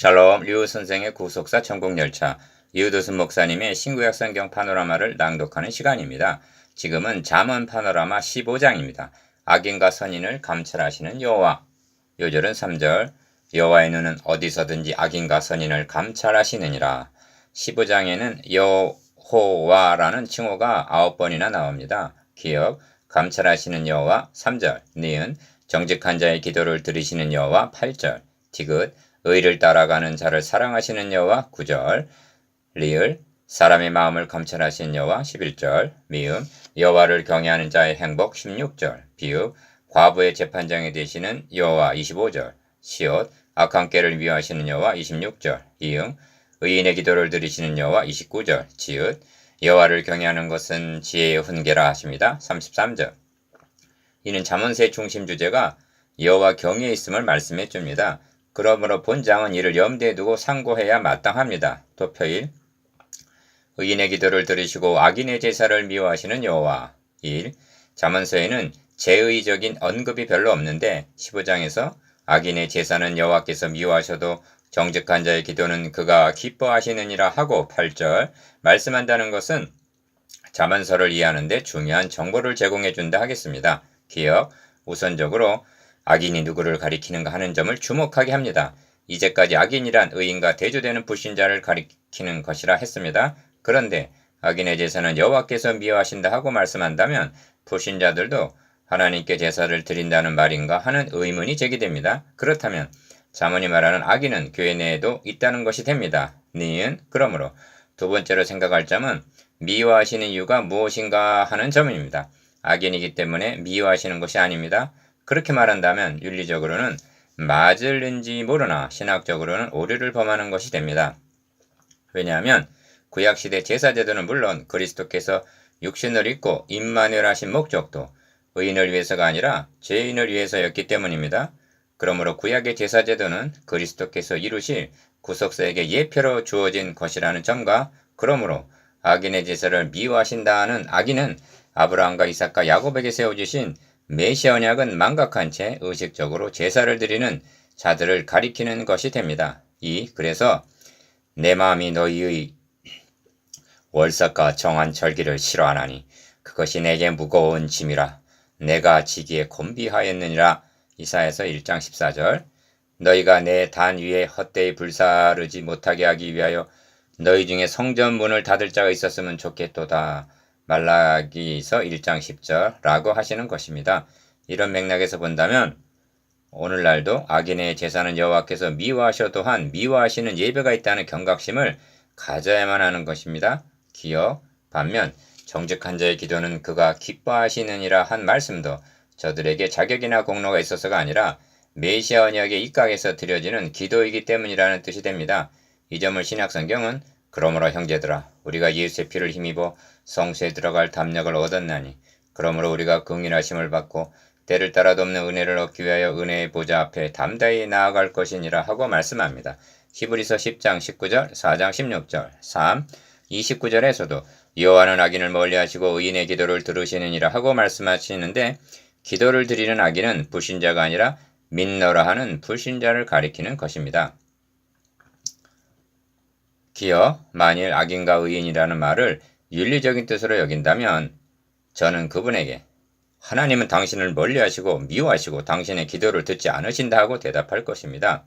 샬롬 류 선생의 구속사 천국열차 이우드슨 목사님의 신구약 성경 파노라마를 낭독하는 시간입니다. 지금은 잠언 파노라마 15장입니다. 악인과 선인을 감찰하시는 여호와 요절은 3절 여호와의 눈은 어디서든지 악인과 선인을 감찰하시느니라 15장에는 여호와라는 칭호가 9번이나 나옵니다. 기억 감찰하시는 여호와 3절 니은 정직한 자의 기도를 들으시는 여호와 8절 디귿 의를 따라가는 자를 사랑하시는 여호와 9절 리을 사람의 마음을 감찰하시는 여호와 11절 미음 여호와를 경외하는 자의 행복 16절 비읍 과부의 재판장이 되시는 여호와 25절 시옷 악한 깨를 미워하시는 여호와 26절 이응 의인의 기도를 들으시는 여호와 29절 지읒 여호와를 경외하는 것은 지혜의 훈계라 하십니다. 33절 이는 잠언세 중심 주제가 여호와 경외에 있음을 말씀해 줍니다. 그러므로 본장은 이를 염두에 두고 상고해야 마땅합니다. 도표일 의인의 기도를 들으시고 악인의 제사를 미워하시는 여호와 1. 잠언서에는 제의적인 언급이 별로 없는데 15장에서 악인의 제사는 여호와께서 미워하셔도 정직한 자의 기도는 그가 기뻐하시느니라 하고 8절 말씀한다는 것은 자문서를 이해하는데 중요한 정보를 제공해 준다 하겠습니다. 기억 우선적으로 악인이 누구를 가리키는가 하는 점을 주목하게 합니다. 이제까지 악인이란 의인과 대조되는 불신자를 가리키는 것이라 했습니다. 그런데 악인의 제사는 여호와께서 미워하신다 하고 말씀한다면 불신자들도 하나님께 제사를 드린다는 말인가 하는 의문이 제기됩니다. 그렇다면 자문이 말하는 악인은 교회 내에도 있다는 것이 됩니다. 니은 그러므로 두 번째로 생각할 점은 미워하시는 이유가 무엇인가 하는 점입니다. 악인이기 때문에 미워하시는 것이 아닙니다. 그렇게 말한다면 윤리적으로는 맞을는지 모르나 신학적으로는 오류를 범하는 것이 됩니다. 왜냐하면 구약시대 제사제도는 물론 그리스도께서 육신을 입고 임마누엘 하신 목적도 의인을 위해서가 아니라 죄인을 위해서였기 때문입니다. 그러므로 구약의 제사제도는 그리스도께서 이루실 구속사에게 예표로 주어진 것이라는 점과 그러므로 악인의 제사를 미워하신다는 악인은 아브라함과 이삭과 야곱에게 세워주신 메시아 언약은 망각한 채 의식적으로 제사를 드리는 자들을 가리키는 것이 됩니다. 이 그래서 내 마음이 너희의 월삭과 정한 절기를 싫어하나니 그것이 내게 무거운 짐이라 내가 지기에 곤비하였느니라 이사에서 1장 14절 너희가 내 단 위에 헛되이 불사르지 못하게 하기 위하여 너희 중에 성전 문을 닫을 자가 있었으면 좋겠도다. 말라기서 1장 10절 라고 하시는 것입니다. 이런 맥락에서 본다면 오늘날도 악인의 제사는 여호와께서 미워하셔도 한 미워하시는 예배가 있다는 경각심을 가져야만 하는 것입니다. 기억 반면 정직한 자의 기도는 그가 기뻐하시느니라 한 말씀도 저들에게 자격이나 공로가 있어서가 아니라 메시아 언약의 입각에서 드려지는 기도이기 때문이라는 뜻이 됩니다. 이 점을 신약성경은 그러므로 형제들아 우리가 예수의 피를 힘입어 성수에 들어갈 담력을 얻었나니 그러므로 우리가 긍휼하심을 받고 때를 따라 돕는 은혜를 얻기 위하여 은혜의 보좌 앞에 담대히 나아갈 것이니라 하고 말씀합니다. 히브리서 10장 19절, 4장 16절, 3, 29절에서도 여호와는 악인을 멀리하시고 의인의 기도를 들으시느니라 하고 말씀하시는데 기도를 드리는 악인은 불신자가 아니라 민너라 하는 불신자를 가리키는 것입니다. 기어 만일 악인과 의인이라는 말을 윤리적인 뜻으로 여긴다면 저는 그분에게 하나님은 당신을 멀리하시고 미워하시고 당신의 기도를 듣지 않으신다 하고 대답할 것입니다.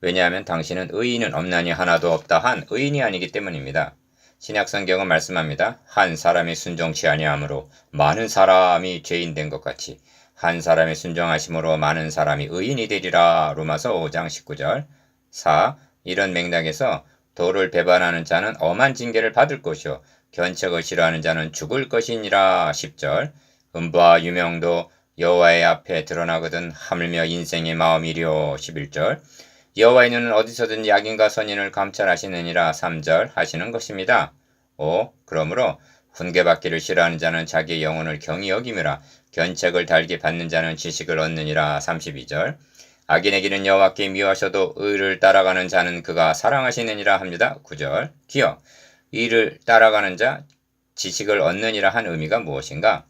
왜냐하면 당신은 의인은 없나니 하나도 없다 한 의인이 아니기 때문입니다. 신약 성경은 말씀합니다. 한 사람이 순종치 아니하므로 많은 사람이 죄인 된 것 같이 한 사람의 순종하심으로 많은 사람이 의인이 되리라. 로마서 5장 19절. 4. 이런 맥락에서 도를 배반하는 자는 엄한 징계를 받을 것이요 견책을 싫어하는 자는 죽을 것이니라 10절. 음부와 유명도 여호와의 앞에 드러나거든 하물며 인생의 마음이려 11절. 여호와의 눈은 어디서든 약인과 선인을 감찰하시느니라 3절 하시는 것입니다. 5. 그러므로 훈계받기를 싫어하는 자는 자기의 영혼을 경히 여김이라 견책을 달게 받는 자는 지식을 얻느니라 32절. 길은 여호와께 미워하셔도 의를 따라가는 자는 그가 사랑하시느니라 합니다. 9절. 기억. 이를 따라가는 자 지식을 얻느니라 한 의미가 무엇인가?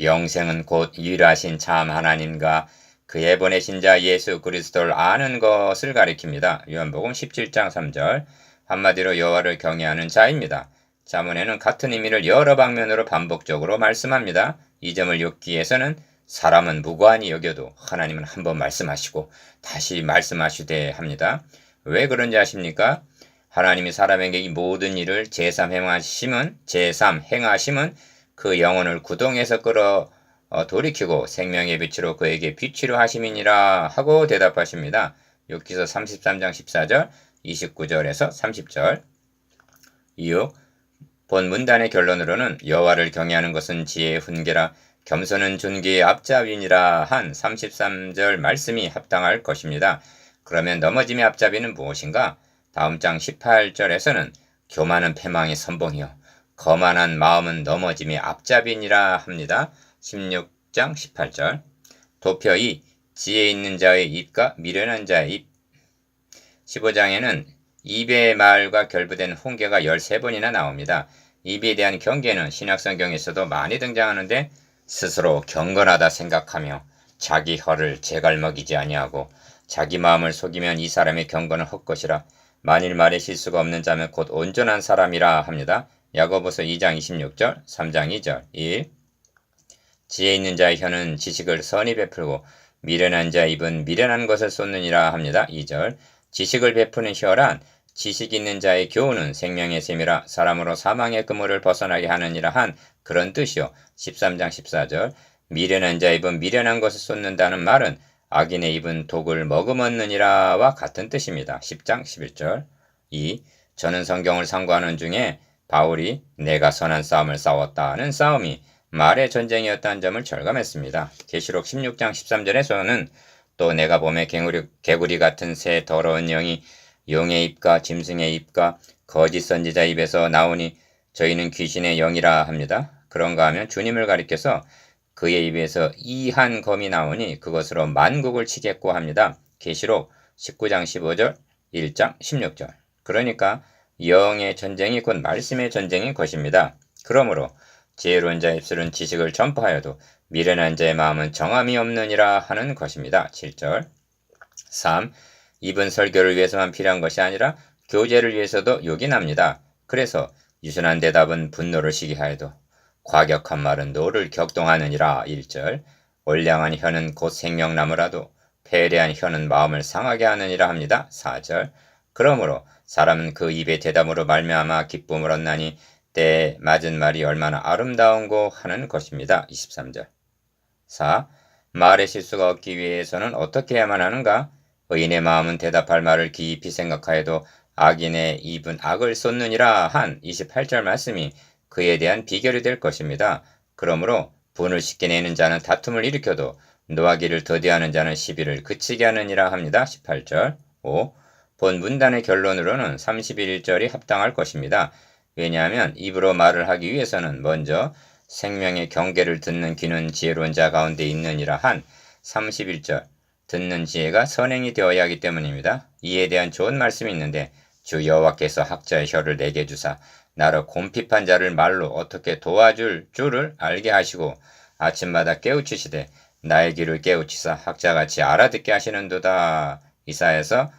영생은 곧 유일하신 참 하나님과 그의 보내신 자 예수 그리스도를 아는 것을 가리킵니다. 요한복음 17장 3절 한마디로 여호와를 경외하는 자입니다. 자문에는 같은 의미를 여러 방면으로 반복적으로 말씀합니다. 이 점을 욥기 위해서는 사람은 무고하니 여겨도 하나님은 한번 말씀하시고 다시 말씀하시되 합니다. 왜 그런지 아십니까? 하나님이 사람에게 이 모든 일을 제3 행하심은 제3 행하심은 그 영혼을 구동에서 끌어 어, 돌이키고 생명의 빛으로 그에게 빛이로 하심이니라 하고 대답하십니다. 욥기서 33장 14절, 29절에서 30절. 이유 본 문단의 결론으로는 여호와를 경외하는 것은 지혜의 훈계라 겸손은 존귀의 앞잡이니라 한 33절 말씀이 합당할 것입니다. 그러면 넘어짐의 앞잡이는 무엇인가? 다음 장 18절에서는 교만은 패망의 선봉이요 거만한 마음은 넘어짐의 앞잡이니라 합니다. 16장 18절 도표 2 지혜 있는 자의 입과 미련한 자의 입 15장에는 입의 말과 결부된 훈계가 13번이나 나옵니다. 입에 대한 경계는 신약성경에서도 많이 등장하는데 스스로 경건하다 생각하며 자기 혀를 제갈먹이지 아니하고 자기 마음을 속이면 이 사람의 경건은 헛것이라 만일 말에 실수가 없는 자면 곧 온전한 사람이라 합니다. 야고보서 2장 26절, 3장 2절, 1. 지혜 있는 자의 혀는 지식을 선히 베풀고 미련한 자의 입은 미련한 것을 쏟느니라 합니다. 2절. 지식을 베푸는 혀란 지식 있는 자의 교훈은 생명의 셈이라 사람으로 사망의 그물을 벗어나게 하느니라 한 그런 뜻이요. 13장 14절. 미련한 자의 입은 미련한 것을 쏟는다는 말은 악인의 입은 독을 머금었느니라와 같은 뜻입니다. 10장 11절. 2. 저는 성경을 상고하는 중에 바울이 내가 선한 싸움을 싸웠다는 싸움이 말의 전쟁이었다는 점을 절감했습니다. 계시록 16장 13절에서는 또 내가 봄에 개구리, 개구리 같은 새 더러운 영이 용의 입과 짐승의 입과 거짓 선지자 입에서 나오니 저희는 귀신의 영이라 합니다. 그런가 하면 주님을 가리켜서 그의 입에서 이한 검이 나오니 그것으로 만국을 치겠고 합니다. 계시록 19장 15절, 1장 16절. 그러니까 영의 전쟁이 곧 말씀의 전쟁인 것입니다. 그러므로 지혜로운 자의 입술은 지식을 전파하여도 미련한 자의 마음은 정함이 없느니라 하는 것입니다. 7절 3. 입은 설교를 위해서만 필요한 것이 아니라 교제를 위해서도 요긴합니다. 그래서 유순한 대답은 분노를 시기하여도 과격한 말은 노를 격동하느니라 1절 올량한 혀는 곧 생명나무라도 패례한 혀는 마음을 상하게 하느니라 합니다. 4절 그러므로 사람은 그 입의 대담으로 말미암아 기쁨을 얻나니 때에 맞은 말이 얼마나 아름다운고 하는 것입니다. 23절 4. 말의 실수가 없기 위해서는 어떻게 해야만 하는가? 의인의 마음은 대답할 말을 깊이 생각하여도 악인의 입은 악을 쏟느니라 한 28절 말씀이 그에 대한 비결이 될 것입니다. 그러므로 분을 쉽게 내는 자는 다툼을 일으켜도 노하기를 더디하는 자는 시비를 그치게 하느니라 합니다. 18절 5. 본 문단의 결론으로는 31절이 합당할 것입니다. 왜냐하면 입으로 말을 하기 위해서는 먼저 생명의 경계를 듣는 귀는 지혜로운 자 가운데 있느니라 한 31절 듣는 지혜가 선행이 되어야 하기 때문입니다. 이에 대한 좋은 말씀이 있는데 주 여호와께서 학자의 혀를 내게 주사 나를 곰핍한 자를 말로 어떻게 도와줄 줄을 알게 하시고 아침마다 깨우치시되 나의 길을 깨우치사 학자같이 알아듣게 하시는도다. 이사에서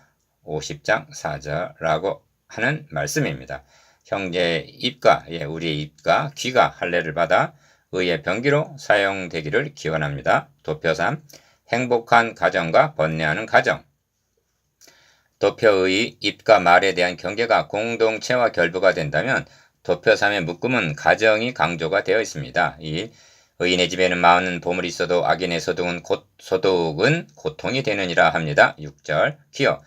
50장 4절라고 하는 말씀입니다. 형제의 입과 예, 우리의 입과 귀가 할례를 받아 의의 병기로 사용되기를 기원합니다. 도표 3 행복한 가정과 번뇌하는 가정 도표의 입과 말에 대한 경계가 공동체와 결부가 된다면 도표 3의 묶음은 가정이 강조가 되어 있습니다. 1. 의인의 집에는 많은 보물이 있어도 악인의 소득은, 곧, 소득은 고통이 되느니라 합니다. 6절 기어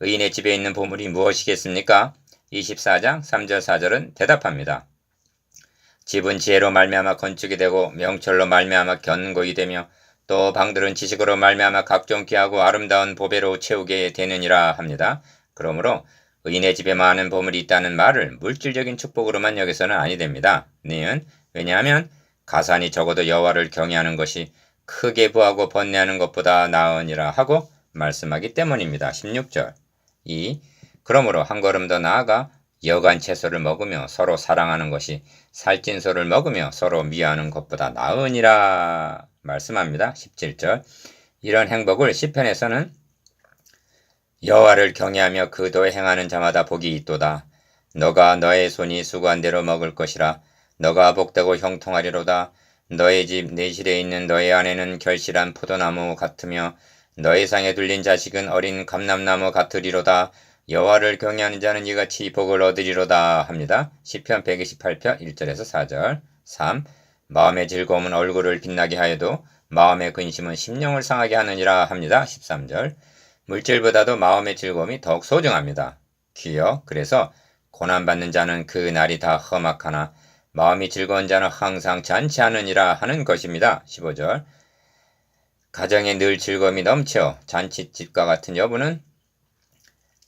의인의 집에 있는 보물이 무엇이겠습니까? 24장 3절 4절은 대답합니다. 집은 지혜로 말미암아 건축이 되고 명철로 말미암아 견고히 되며 또 방들은 지식으로 말미암아 각종 귀하고 아름다운 보배로 채우게 되느니라 합니다. 그러므로 의인의 집에 많은 보물이 있다는 말을 물질적인 축복으로만 여기서는 아니 됩니다. 니은 왜냐하면 가산이 적어도 여호와를 경외하는 것이 크게 부하고 번뇌하는 것보다 나으니라 하고 말씀하기 때문입니다. 16절 2. 그러므로 한 걸음 더 나아가 여간 채소를 먹으며 서로 사랑하는 것이 살찐 소를 먹으며 서로 미워하는 것보다 나으니라 말씀합니다. 17절 이런 행복을 시편에서는 여호와를 경외하며 그 도에 행하는 자마다 복이 있도다. 너가 너의 손이 수고한 대로 먹을 것이라. 너가 복되고 형통하리로다. 너의 집 내실에 있는 너의 아내는 결실한 포도나무 같으며 너의 상에 둘린 자식은 어린 감람나무 같으리로다. 여호와를 경외하는 자는 이같이 복을 얻으리로다 합니다. 시편 128편 1절에서 4절 3. 마음의 즐거움은 얼굴을 빛나게 하여도 마음의 근심은 심령을 상하게 하느니라 합니다. 13절 물질보다도 마음의 즐거움이 더욱 소중합니다. 귀여 그래서 고난받는 자는 그 날이 다 험악하나 마음이 즐거운 자는 항상 잔치하느니라 하는 것입니다. 15절 가정에 늘 즐거움이 넘쳐 잔치집과 같은 여부는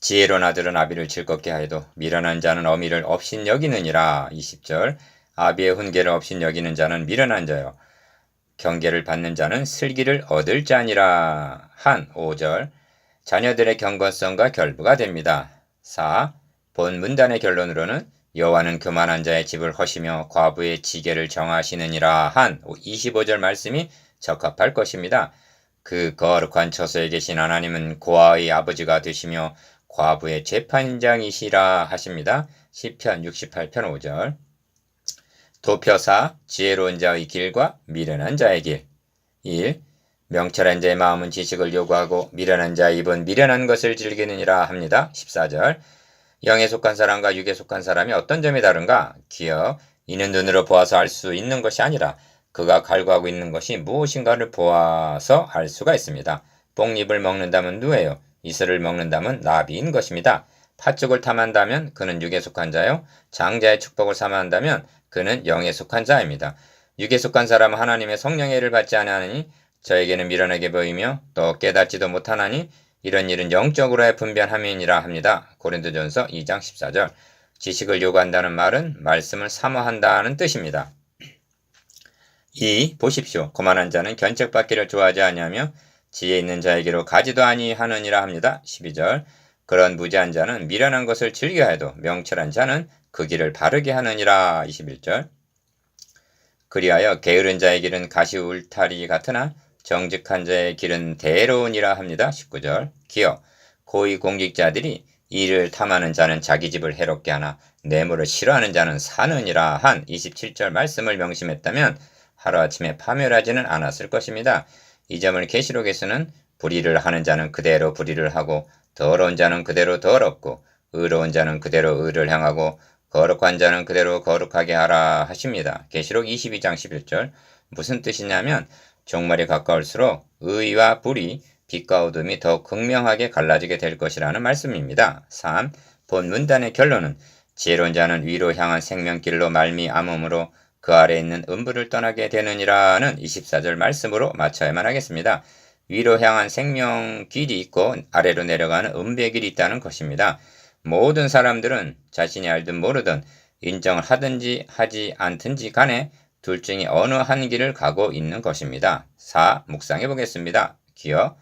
지혜로운 아들은 아비를 즐겁게 하여도 미련한 자는 어미를 없인 여기느니라 20절 아비의 훈계를 없인 여기는 자는 미련한 자요 경계를 받는 자는 슬기를 얻을 자니라 한 5절 자녀들의 경건성과 결부가 됩니다. 4. 본 문단의 결론으로는 여호와는 교만한 자의 집을 허시며 과부의 지게를 정하시느니라 한 25절 말씀이 적합할 것입니다. 그 거룩한 처소에 계신 하나님은 고아의 아버지가 되시며 과부의 재판장이시라 하십니다. 시편 68편 5절 도표사 지혜로운 자의 길과 미련한 자의 길 1. 명철한 자의 마음은 지식을 요구하고 미련한 자의 입은 미련한 것을 즐기느니라 합니다. 14절 영에 속한 사람과 육에 속한 사람이 어떤 점이 다른가? 기억 이는 눈으로 보아서 알 수 있는 것이 아니라 그가 갈구하고 있는 것이 무엇인가를 보아서 알 수가 있습니다. 뽕잎을 먹는다면 누예요. 이슬을 먹는다면 나비인 것입니다. 팥죽을 탐한다면 그는 육에 속한 자요. 장자의 축복을 삼아한다면 그는 영에 속한 자입니다. 육에 속한 사람은 하나님의 성령의 를 받지 아니하니 저에게는 미련하게 보이며 또 깨닫지도 못하나니 이런 일은 영적으로의 분변함이니라 합니다. 고린도전서 2장 14절 지식을 요구한다는 말은 말씀을 사모한다는 뜻입니다. 2. 보십시오. 고만한 자는 견책받기를 좋아하지 아니하며 지혜 있는 자에게로 가지도 아니하느니라 합니다. 12절 그런 무지한 자는 미련한 것을 즐겨 해도 명철한 자는 그 길을 바르게 하느니라. 21절 그리하여 게으른 자의 길은 가시 울타리 같으나 정직한 자의 길은 대로운이라 합니다. 19절 기어 고위 공직자들이 이를 탐하는 자는 자기 집을 해롭게 하나 뇌물을 싫어하는 자는 사느니라 한 27절 말씀을 명심했다면 하루아침에 파멸하지는 않았을 것입니다. 이 점을 계시록에서는 불의를 하는 자는 그대로 불의를 하고 더러운 자는 그대로 더럽고 의로운 자는 그대로 의를 행하고 거룩한 자는 그대로 거룩하게 하라 하십니다. 계시록 22장 11절 무슨 뜻이냐면 종말이 가까울수록 의와 불의, 빛과 어둠이 더 극명하게 갈라지게 될 것이라는 말씀입니다. 3. 본 문단의 결론은 지혜로운 자는 위로 향한 생명길로 말미암음으로 그 아래 있는 음부를 떠나게 되느니라는 24절 말씀으로 마쳐야만 하겠습니다. 위로 향한 생명 길이 있고 아래로 내려가는 음배의 길이 있다는 것입니다. 모든 사람들은 자신이 알든 모르든 인정을 하든지 하지 않든지 간에 둘 중에 어느 한 길을 가고 있는 것입니다. 4. 묵상해 보겠습니다. 기어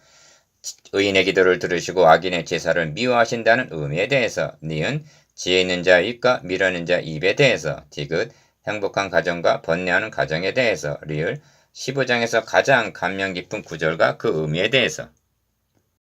의인의 기도를 들으시고 악인의 제사를 미워하신다는 의미에 대해서 니은 지혜 있는 자 입과 미련한 자 입에 대해서 디귿 행복한 가정과 번뇌하는 가정에 대해서 리을 15장에서 가장 감명 깊은 구절과 그 의미에 대해서